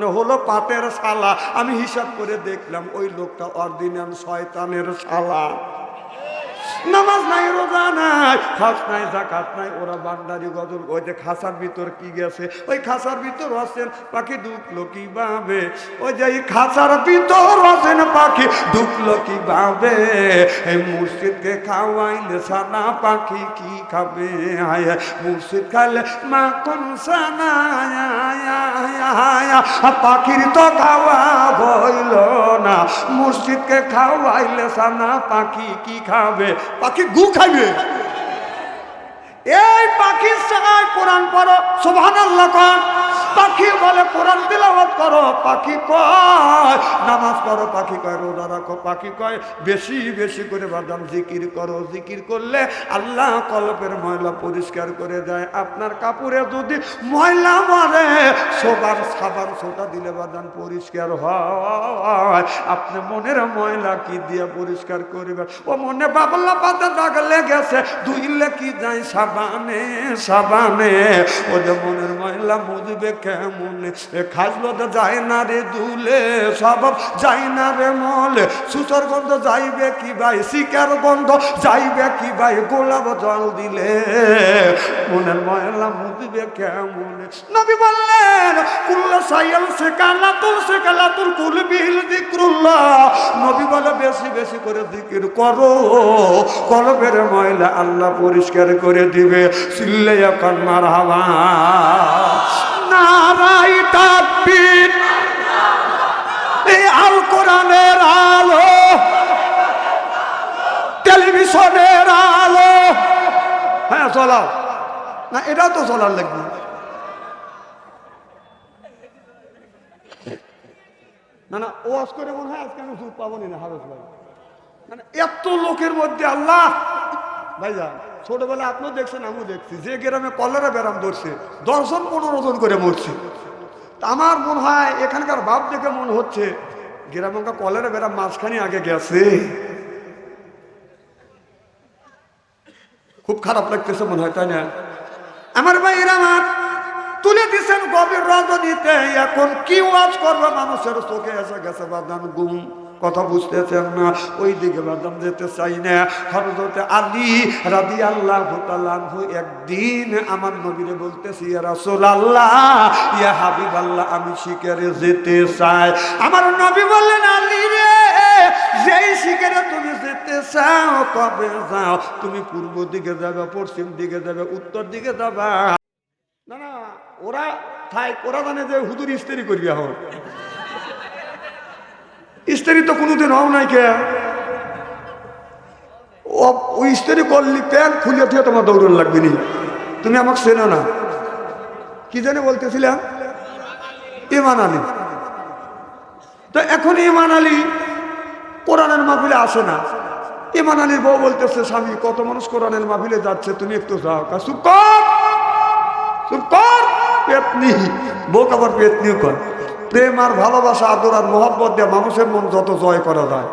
মনে হলো পাপের শালা। আমি হিসাব করে দেখলাম ওই লোকটা অরিজিনাল শয়তানের শালা। নামাজ নাই, রোজা নাই, হজ নাই জাকাত নাই, ওরা বান্দারি গজল ওই যে খাসার ভিতর কি গেছে? ওই খাসার ভিতর আছেন পাখি, ঢুকলো ভাবে ওই যে খাসার ভিতর আছেন পাখি, ঢুকলো ভাবে এই মুর্শিদকে খাওয়াইলে সানা পাখি কি খাবে? আয় মুর্শিদ খাইলে মা কোন সানা। পাখির তো খাওয়া হইল না। মুর্শিদকে খাওয়াইলে সানা পাখি কি খাবে? পাখি গু খাইবে। এই পাখির সঙ্গে কোরআন পড়ো সোভান আল্লাহ পাখি বলে কোরআন তেলাওয়াত করো, পাখি কয়, নামাজ পড়ো, পাখি কয়, রোজা রাখো, পাখি কয়, বেশি বেশি করে বাদাম জিকির করো। জিকির করলে আল্লাহ কলপের ময়লা পরিষ্কার করে দেয়। আপনার কাপড়ে যদি ময়লা মারে, সোবার সাবান সোটা দিলে বাদাম পরিষ্কার হয়। আপনি মনের ময়লা কি দিয়ে পরিষ্কার করবেন? ও মনে বাবলা পাতা দাগ লেগেছে, ধুইলে কি যায় সাবানে সাবানে? ও যে মনের ময়লা মুজবে কেমন? খাসলো যায় না রে দুলে সব যায় না রে মলে। সুতোর গন্ধ যাইবে কি ভাই? শিকার গন্ধ যাইবে কি ভাই? গোলাপ জল দিলে মনের ময়লা মুজবে কেমনে? নবী বললেন, কুল্লা সাইয়াল সে কালাতুল সে কালাতুল কুল বিল দিক্রুল্লাহ নবী বলে, বেশি বেশি করে জিকির করো। কলবের ময়লা আল্লাহ পরিষ্কার করে দিবে। সিল্লে এখন মার হাওয়া। নারাই তাকবীর চলাও। না এটাও তো চলার লাগবে। না না, ওয়াজ করে মনে হয় আজকে আমি সুখ পাবো না হারস ভাই। মানে এত লোকের মধ্যে আল্লাহ! ভাইজা ছোটবেলা আপনিও দেখছেন, আমিও দেখছি। যে গ্রামে কলেরা ব্যারাম ধরছে, দশজন, পনেরো জন করে মরছে। আমার মনে হয় এখানকার ভাব দেখে মনে হচ্ছে, গ্রামে কলেরা ব্যারাম মাঝখানে আগে গেছে। খুব খারাপ লাগতেছে মনে হয়, তাই না? আমার ভাইয়ের আমার তুলে দিছেন গভীর রজনীতে, এখন কি ওয়াজ করবে মানুষের চোখে? এসে গেছে বাদান গুম, কথা বুঝতেছেন না ওই দিকে বাদাম যেতে চাই না। হরজতে আলী রাদি আল্লাহ একদিন আমার নবীরে বলতেছি রাসোল আল্লাহ ইয়া হাবিব আল্লাহ আমি শিকারে যেতে চাই। আমার নবী বললেন, আলী রে যেই শিকারে তুমি যেতে চাও, কবে যাও? তুমি পূর্ব দিকে যাবে, পশ্চিম দিকে যাবে, উত্তর দিকে যাবা। না না, ওরা থাই, ওরা জানে যে হুদুর ইস্তেরি করবি এখন। ইস্তেরি তো কোনোদিন হও নাই কে? ও ইস্তেরি করলি প্যান্ট খুলে দিয়ে তোমার দৌড়ন লাগবে নি। তুমি আমাকে চেনো না। কি জানে বলতেছিলাম? ইমান আলী। তো এখন ইমান আলী কোরআনের মাহফিলে আসে না। ইমান আলীর বউ বলতেছে, স্বামী, কত মানুষ কোরআনের মাহফিলে যাচ্ছে, তুমি একটু যাও কা কর ভালোবাসা মানুষের মন যত জয় করা যায়।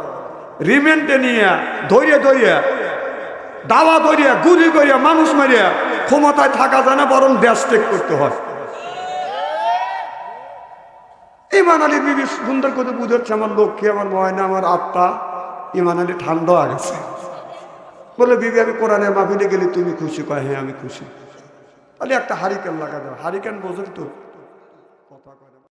রিমেন্টে নিয়ে, ধৈর্য ধৈর্য, দাওয়া ধরিয়া, গুলি করিয়া, মানুষ মারিয়া, ক্ষমতায় থাকা যায় না বরং দেশ ত্যাগ করতে হয়। ইমান আলীর বিবি, সুন্দর করে বুঝাচ্ছে আমার লক্ষ্মী, আমার ময়না, আমার আত্মা, ইমান আলী ঠান্ডা গেছে। বলে, বিবি, আমি কোরআনে মাহফিলে গেলে তুমি খুশি? কয় হ্যাঁ আমি খুশি। তাহলে একটা হারিকেন লাগা যাবে হারিকেন বোঝেন তো।